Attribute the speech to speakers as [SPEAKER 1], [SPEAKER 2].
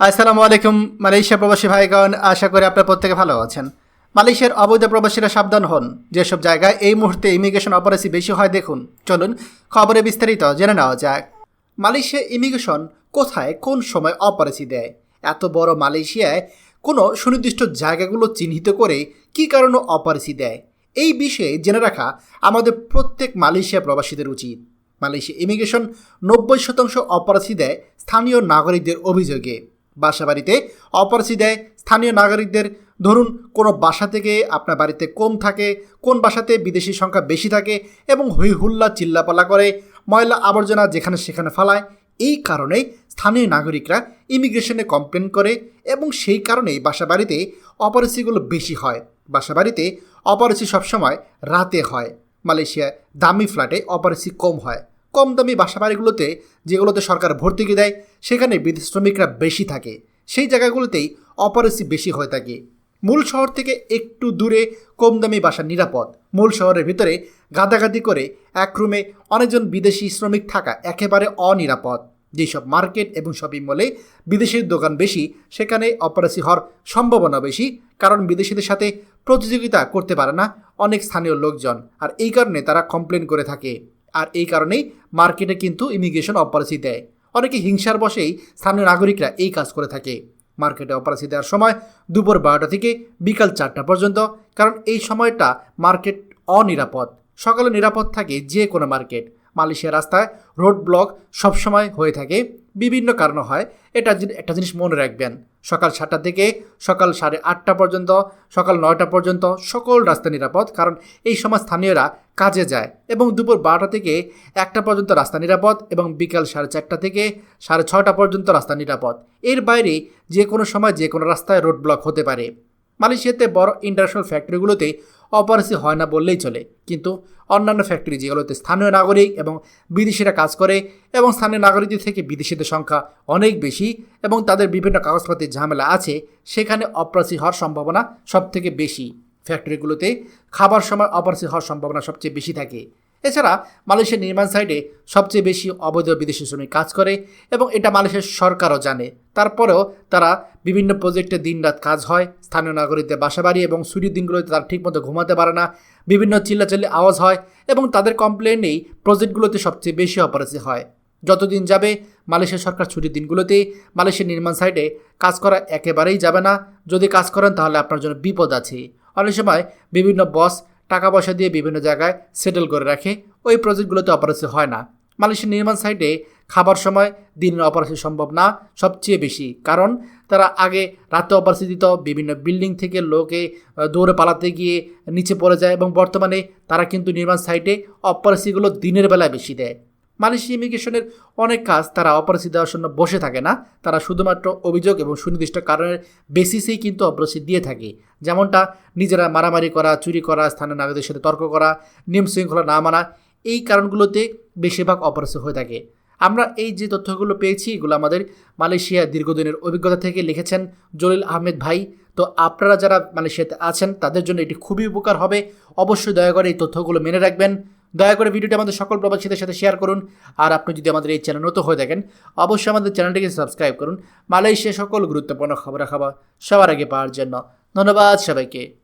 [SPEAKER 1] আসসালামু আলাইকুম, মালয়েশিয়া প্রবাসী ভাইগণ, আশা করি আপনার প্রত্যেকে ভালো আছেন। মালয়েশিয়ার অবৈধ প্রবাসীরা সাবধান হন। যেসব জায়গায় এই মুহূর্তে ইমিগ্রেশন অপারেসি বেশি হয় দেখুন। চলুন খবরে বিস্তারিত জেনে নেওয়া যাক। মালয়েশিয়া ইমিগ্রেশন কোথায়, কোন সময় অপারেসি দেয়? এত বড় মালয়েশিয়ায় কোনো সুনির্দিষ্ট জায়গাগুলো চিহ্নিত করে কী কারণে অপারেসি দেয়? এই বিষয়ে জেনে রাখা আমাদের প্রত্যেক মালয়েশিয়া প্রবাসীদের উচিত। মালয়েশিয়া ইমিগ্রেশন নব্বই শতাংশ অপরাধী দেয় স্থানীয় নাগরিকদের অভিযোগে। বাসাবাড়িতে অপরাধী দেয় স্থানীয় নাগরিকদের, ধরুন, কোনো বাসা থেকে আপনার বাড়িতে কম থাকে, কোন বাসাতে বিদেশি সংখ্যা বেশি থাকে এবং হই হুল্লা চিল্লাপালা করে, ময়লা আবর্জনা যেখানে সেখানে ফালায়, এই কারণেই স্থানীয় নাগরিকরা ইমিগ্রেশনে কমপ্লেন করে এবং সেই কারণেই বাসাবাড়িতে অপরাসিগুলো বেশি হয়। বাসাবাড়িতে অপরাসি সবসময় রাতে হয়। মালয়েশিয়ায় দামি ফ্ল্যাটে অপারেসি কম হয়। কম দামি বাসাবাড়িগুলোতে যেগুলোতে সরকার ভর্তুকি দেয়, সেখানে বিদেশ শ্রমিকরা বেশি থাকে। সেই জায়গাগুলোতেই অপারেসি বেশি হয়ে থাকে। মূল শহর থেকে একটু দূরে কম দামি বাসা নিরাপদ। মূল শহরের ভিতরে গাদাগাদি করে এক রুমে অনেকজন বিদেশি শ্রমিক থাকা একেবারে অনিরাপদ। যেসব মার্কেট এবং শপিং মলে বিদেশির দোকান বেশি, সেখানে অপারেসি হওয়ার সম্ভাবনা বেশি, কারণ বিদেশিদের সাথে প্রতিযোগিতা করতে পারে না অনেক স্থানীয় লোকজন। আর এই কারণে তারা কমপ্লেন করে থাকে। আর এই কারণেই মার্কেটে কিন্তু ইমিগ্রেশন অপারেসি দেয়। অনেকে হিংসার বসেই স্থানীয় নাগরিকরা এই কাজ করে থাকে। মার্কেটে অপারেসি দেওয়ার সময় দুপুর বারোটা থেকে বিকাল চারটা পর্যন্ত, কারণ এই সময়টা মার্কেট অনিরাপদ। সকালে নিরাপদ থাকে যে কোনো মার্কেট। মালয়েশিয়া রাস্তায় রোড ব্লক সবসময় হয়ে থাকে। বিভিন্ন কারণ হয়। এটা একটা জিনিস মনে রাখবেন। সকাল সাতটা থেকে সকাল সাড়ে আটটা পর্যন্ত, সকাল নয়টা পর্যন্ত সকল রাস্তা নিরাপদ, কারণ এই সময় স্থানীয়রা কাজে যায় এবং দুপুর বারোটা থেকে একটা পর্যন্ত রাস্তা নিরাপদ এবং বিকাল সাড়ে চারটা থেকে সাড়ে ছটা পর্যন্ত রাস্তা নিরাপদ। এর বাইরে যে কোনো সময় যে কোনো রাস্তায় রোড ব্লক হতে পারে। মালয়েশিয়াতে বড় ইন্টারন্যাশনাল ফ্যাক্টরিগুলোতে অপারেসি হয় না বললেই চলে। কিন্তু অন্যান্য ফ্যাক্টরি যেগুলোতে স্থানীয় নাগরিক এবং বিদেশিরা কাজ করে এবং স্থানীয় নাগরিকদের থেকে বিদেশিদের সংখ্যা অনেক বেশি এবং তাদের বিভিন্ন কাগজপত্রের ঝামেলা আছে, সেখানে অপারেসি হওয়ার সম্ভাবনা সবথেকে বেশি। ফ্যাক্টরিগুলোতে খাবার সময় অপারেসি হওয়ার সম্ভাবনা সবচেয়ে বেশি থাকে। এছাড়া মালয়েশিয়ার নির্মাণ সাইডে সবচেয়ে বেশি অবৈধ বিদেশি শ্রমিক কাজ করে এবং এটা মালয়েশিয়ার সরকারও জানে। তারপরেও তারা বিভিন্ন প্রজেক্টে দিনরাত কাজ হয়, স্থানীয় নাগরিকদের বাসা বাড়ি এবং ছুটির দিনগুলোতে তারা ঠিকমতো ঘুমাতে পারে না, বিভিন্ন চিল্লাচিল্লি আওয়াজ হয় এবং তাদের কমপ্লেনেই প্রজেক্টগুলোতে সবচেয়ে বেশি অপারেসি হয়। যতদিন যাবে, মালয়েশিয়া সরকার ছুটির দিনগুলোতে মালয়েশিয়ার নির্মাণ সাইটে কাজ করা একেবারেই যাবে না। যদি কাজ করেন, তাহলে আপনার জন্য বিপদ আছে। অনেক সময় বিভিন্ন বস টাকা পয়সা দিয়ে বিভিন্ন জায়গায় সেটেল করে রাখে, ওই প্রজেক্টগুলোতে অপারেসি হয় না। মালয়েশিয়ার নির্মাণ সাইটে খাবার সময় দিনের অপারেশন সম্ভব না, সবচেয়ে বেশি। কারণ তারা আগে রাতে অপারেশন দিত, বিভিন্ন বিল্ডিং থেকে লোকে দৌড়ে পালাতে গিয়ে নিচে পড়ে যায় এবং বর্তমানে তারা কিন্তু নির্মাণ সাইটে অপারেসিগুলো দিনের বেলায় বেশি দেয়। মালয়েশিয়া ইমিগ্রেশনের অনেক কাজ তারা অপারেসি দেওয়ার জন্য বসে থাকে না। তারা শুধুমাত্র অভিযোগ এবং সুনির্দিষ্ট কারণের বেসিসেই কিন্তু অপারেসি দিয়ে থাকে। যেমনটা নিজেরা মারামারি করা, চুরি করা, স্থানীয় নাগরিকদের সাথে তর্ক করা, নিয়ম শৃঙ্খলা না মানা এই কারণগুলোতে বেশিরভাগ অপারেশন হয়ে থাকে। আমরা এই যে তথ্যগুলো পেয়েছি, এগুলো আমাদের মালয়েশিয়া দীর্ঘদিনের অভিজ্ঞতা থেকে লিখেছেন জলিল আহমেদ ভাই। তো আপনারা যারা মালয়েশিয়াতে আছেন, তাদের জন্য এটি খুবই উপকার হবে। অবশ্যই দয়া করে এই তথ্যগুলো মেনে রাখবেন। দয়া করে ভিডিওটি আমাদের সকল প্রবাসীদের সাথে শেয়ার করুন। আর আপনি যদি আমাদের এই চ্যানেল নতুন হয়ে থাকেন, অবশ্যই আমাদের চ্যানেলটিকে সাবস্ক্রাইব করুন। মালয়েশিয়া সকল গুরুত্বপূর্ণ খবরাখবর সবার আগে পাওয়ার জন্য। ধন্যবাদ সবাইকে।